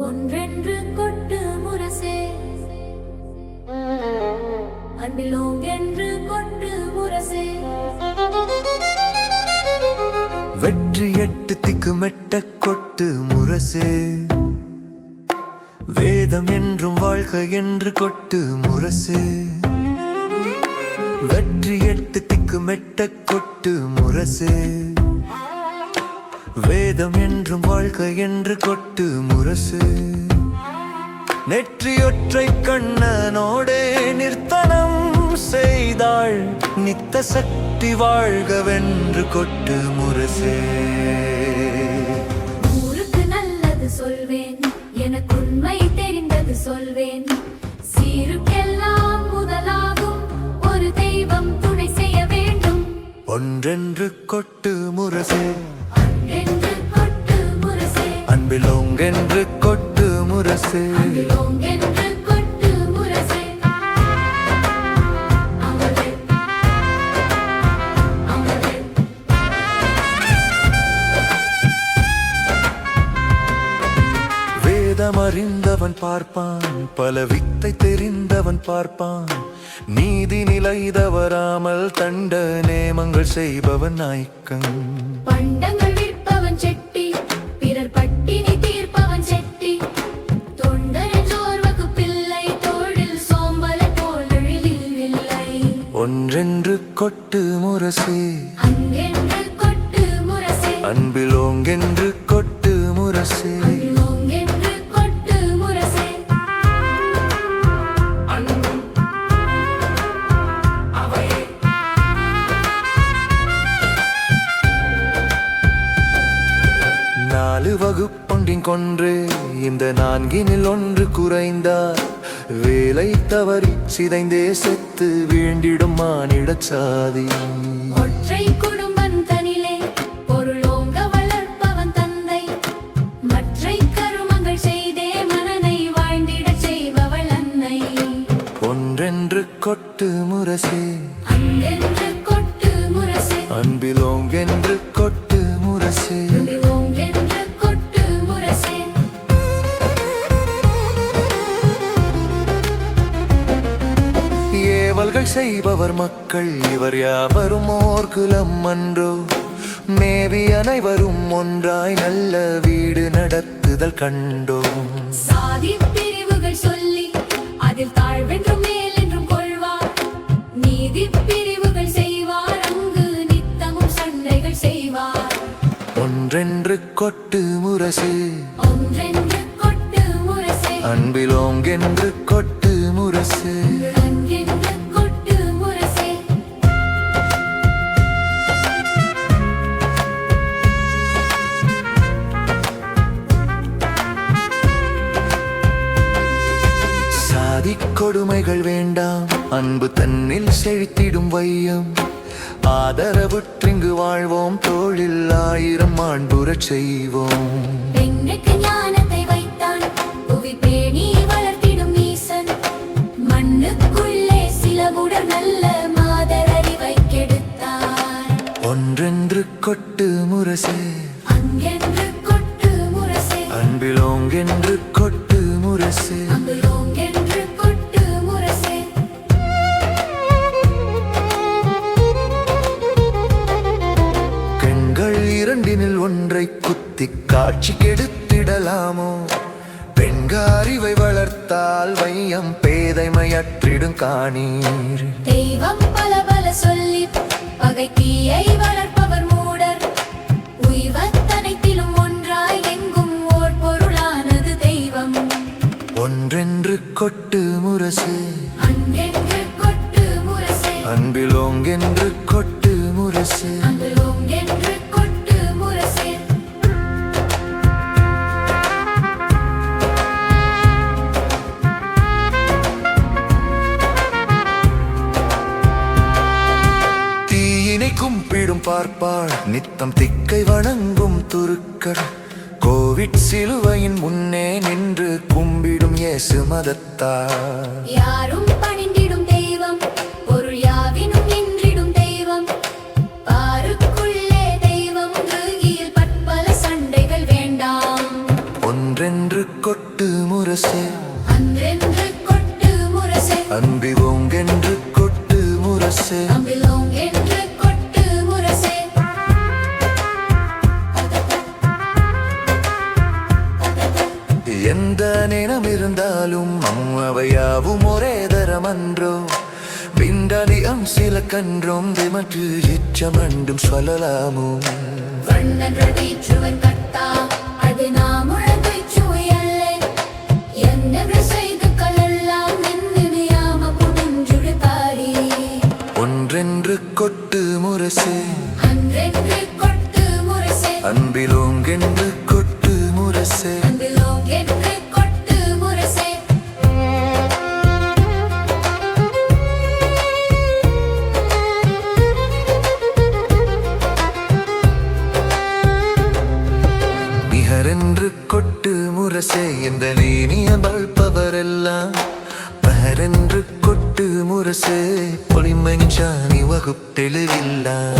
ஒன்றென்று கொட்டு முரசே. அன்பிலோங்கென்று கொட்டு முரசே. வெற்றி எட்டு திக்குமெட்ட கொட்டு முரசே. வேதம் என்றும் வாழ்க என்று கொட்டு முரசு. வெற்றி எட்டு திக்குமெட்ட கொட்டு முரசு. வேதம் என்றும் வாழ்க என்று கொட்டு முரசு. நெற்றியொற்றை கண்ணனோடே நிர்த்தனம் செய்தாள். நித்த சக்தி வாழ்கவென்று கொட்டு முரசே. ஊருக்கு நல்லது சொல்வேன். எனக்கு உண்மை தெரிந்தது சொல்வேன். சீருக்கெல்லாம் முதலாகும். ஒரு தெய்வம் துணை செய்ய வேண்டும். ஒன்றென்று கொட்டு முரசே. அன்பிலோங்கென்று கொட்டு முரசே. அறிந்தவன் பார்ப்பான் பல வித்தை தெரிந்தவன் பார்ப்பான். நீதி நிலை தவறாமல் தண்ட நேமங்கள் செய்பவன் நாய்க்கன். அங்கென்று கொட்டு முரசே. அன்பிலோங்கென்று கொட்டு முரசே. அங்கென்று கொட்டு முரசே. நாலு வகுப்பொன்றின் கொன்று இந்த நான்கினில் ஒன்று குறைந்தார். வேலை தவறி சிதைந்தே செத்து வீழ்ந்திடும் மானிடச் சாதி. ஒற்றை குடும்பம் தனிலே பொருளோங்க வளர்ப்பவன் தந்தை. மற்றை கருமங்கள் செய்தே மனனை வாழ்ந்திடச் செய்பவள் அன்னை. ஒன்றென்று கொட்டு முரசே. அங்கென்று கொட்டு முரசே. அன்பிலோங்கென்று கொட்டு முரசே. செய்பவர் மக்கள் இவர் யாவரும் ஓர் குலம் அன்றோ? மேவி அனைவரும் ஒன்றாய் நல்ல வீடு நடத்துதல் கண்டோம் சாதி பிரிவுகள் சொல்லி அதில் தாழ்வென்றும் மேலென்றும் கொள்வார். நீதி பிரிவுகள் செய்வார் அங்கு நித்தமும் சண்டைகள் செய்வார். ஒன்றென்று கொட்டு முரசு ஒன்றென்று கொட்டு முரசே. அன்பிலோங்கென்று கொட்டு முரசு. கொடுமைகள் வேண்டாம். அன்பு தன்னில் செழித்திடும் வையம். ஆதரவுற்றிங்கு வாழ்வோம். தோளில் ஆயிரம் மாண்புறச் செய்வோம். ஒன்றென்று கொட்டு முரசு. அங்கென்று கொட்டு முரசே. அன்பிலோங்கென்று கொட்டு முரசு. குத்தி காட்சி கெடுத்திடலாமோ? பெண்க அறிவை வளர்த்தால் வையம் பேதைமையற்றிடும் காணீர். தெய்வம் பல பல சொல்லி பகை தீயை வளர்ப்பவர் மூடர். உய்வத்தனைத்திலும் ஒன்றாய் எங்கும் ஓர் பொருளானது தெய்வம். ஒன்றென்று கொட்டு முரசு. அங்கென்று கொட்டு முரசே. அன்பிலோங்கென்று கொட்டு முரசு. சிலுவையின் முன்னே நின்று கும்பிடும் இயேசு மதத்தார். யாரும் பணிந்து எந்த நேரம் இருந்தாலும் அவையாவும் ஒரே தரமன்றோ? பிண்டலியம் சில கன்றோம் திமற்று இச்சமண்டும் சொல்லலாமோ? வண்ணன் ரடீச்சுவன் கட்டா அது நாம் ஒன்றென்று கொட்டு முரசே. அன்பிலோங்கென்று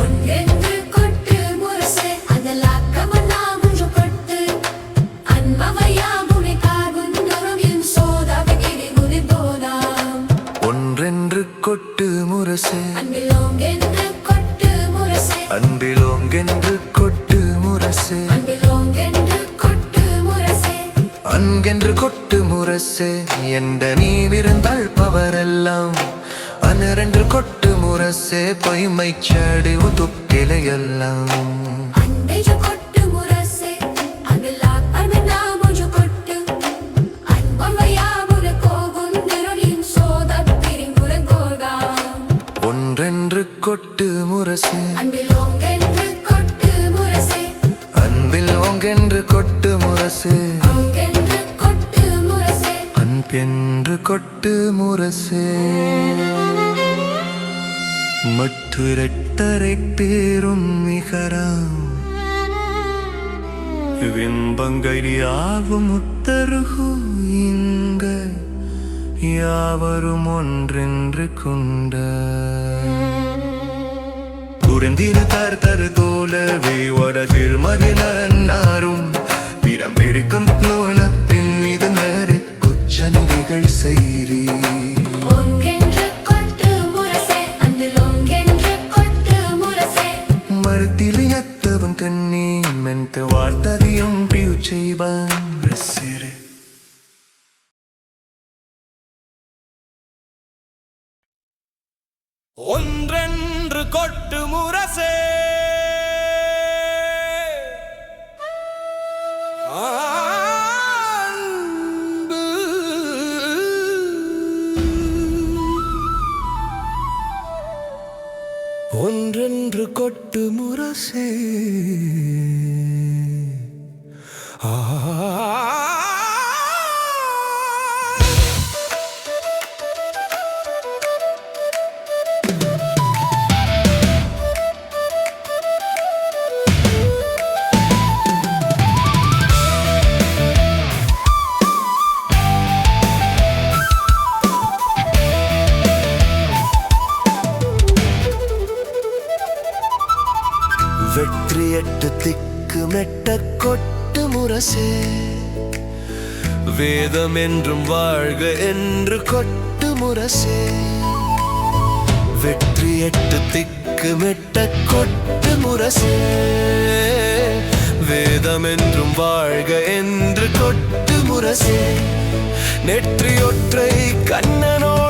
ஒன்றென்று கொட்டு முரசே அதலாக்கமன்னாமுஞ்சு கொட்டு முரசே அன்பிலோங் என்று கொட்டு முரசே அன்பிலோங்கென்று கொட்டு முரசே. அன்கென்று கொட்டு முரசே எந்த நீவிருந்தாள் பவரெல்லாம் அனரென்று கொட்டு அன்பவையாமுன கோகுந்தொரும் என் சோதாவகிரி முனிதோனாம் ஒன்றென்று கொட்டு முரசே. அன்பிலோங் என்று கொட்டு முரசே. அன்பில் ஓங்கென்று கொட்டு முரசே. அன்பென்று கொட்டு முரசே. மற்றுரட்டரை பேரும் நிகராம். விம்பங்கரியாவும் உத்தருகு இங்க யாவரும் ஒன்றென்று கொண்ட. குறைந்திரு தர் தரு தோலவே வடகில் மகிழன்னாரும் பிறம் எடுக்கும் நோலத்தின் மீது நறு குச்சனிகள் செய்றீ ஒங்கென்று கொட்டு முரசே வெட்ட கொட்டு முரசே. வேதம் என்றும் வாழ்க என்று கொட்டு முரசே. வெற்றியட்டு திக்கு மெட்ட கொட்டு முரசே. வேதம் என்றும் வாழ்க என்று கொட்டு முரசே. நெற்றியொற்றை கண்ணனோ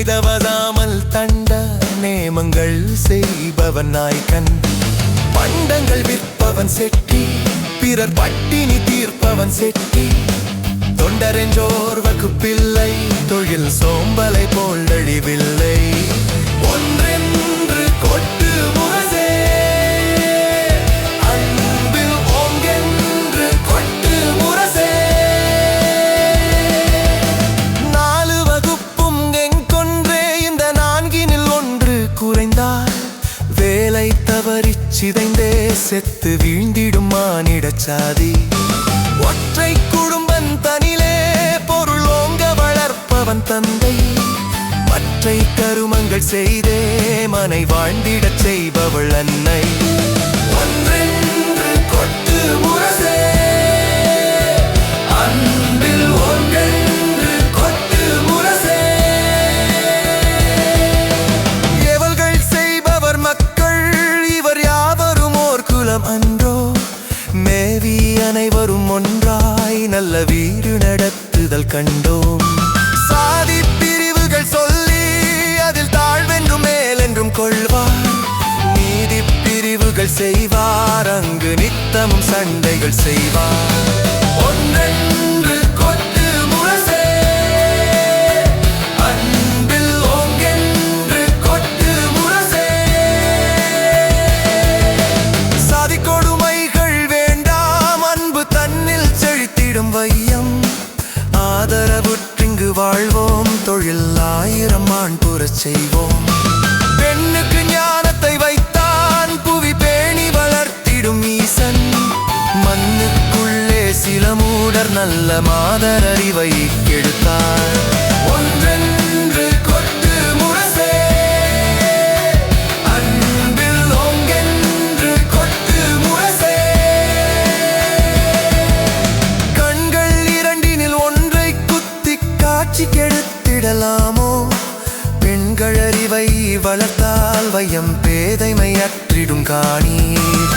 நீதி தண்ட நேமங்கள் செய்பவன் நாய்கன் பண்டங்கள் விற்பவன் செட்டி பிறர் பட்டினி தீர்ப்பவன் செட்டி. தொண்டரென்றோர்வக்கு பிள்ளை தொழில் சோம்பலை போல் அழிவில்லை செத்து வீழ்ந்திடும் மானிடச்சாதி ஒற்றை குடும்பன் தனிலே பொருள் ஓங்க வளர்ப்பவன் தந்தை. மற்றை கருமங்கள் செய்தே மனை வாழ்ந்திடச் செய்பவள் அன்னை. ஒன்றென்று கொட்டு முரசே அன்பில் கண்டோம். சாதி பிரிவுகள் சொல்லி அதில் தாழ்வென்றும் மேலென்றும் கொள்வார். நீதி பிரிவுகள் செய்வார். அங்கு நித்தமும் சண்டைகள் செய்வார். சில மூடர் நல்ல மாதர் அறிவை கெடுத்தார். ஒன்றென்று கொட்டு முரசே அன்பில் ஓங்கென்று கொட்டு முரசே. கண்கள் இரண்டினில் ஒன்றை குத்தி காட்சி கெடுத்திடலாமோ? பெண்கள் அறிவை வளர்த்தால் வையம் பேதைமை அற்றிடும் காணீர்.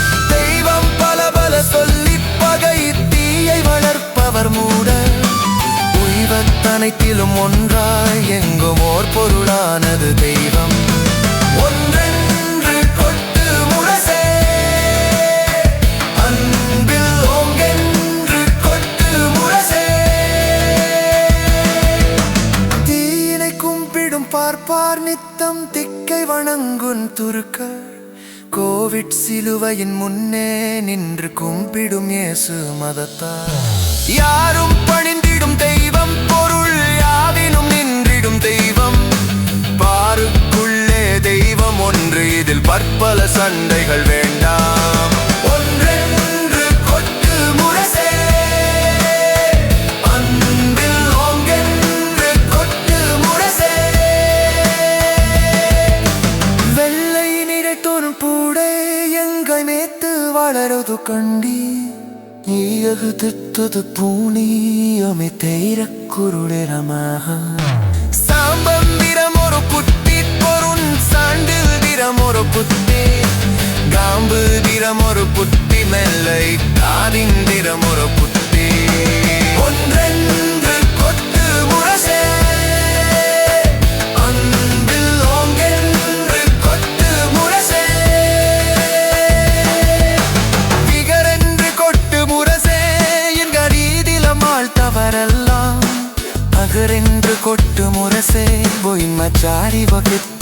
அனைத்திலும் ஒன்றாய் எங்கும் ஓர் பொருளானது தெய்வம். ஒன்றென்று கொட்டு முரசே அன்பில் ஓங்கென்று கொட்டு முரசே. தீயினை கும்பிடும் பார்ப்பார் நித்தம் திக்கை வணங்குன் துருக்கள். கோவிட் சிலுவையின் முன்னே நின்று கும்பிடும் இயேசு மதத்தார். யாரும் பணி பல சண்டைகள் வேண்டாம். ஒன்றென்று கொட்டு முரசே அன்பில் ஓங்கென்று கொட்டு முரசே. வெள்ளை நிறத்தோறும் பூடே எங்கள் மேத்து வளரது கண்டி நீயகு தித்தது பூனி அமை தேர சாண்டில் விரம் ஒரு புத்தி காம்பு விரம் ஒரு புத்தி மெல்லை காதின் விரம் ஒரு புத்தி. ஒன்றென்று கொட்டு முரசே அன்பில் ஓங்கென்று கொட்டு முரசே. பிகரென்று கொட்டு முரசே என் கரீதிலமாள் தவறெல்லாம். அகரென்று கொட்டு முரசே பொய்மச்சாரி வகுத்திரை அண்ணா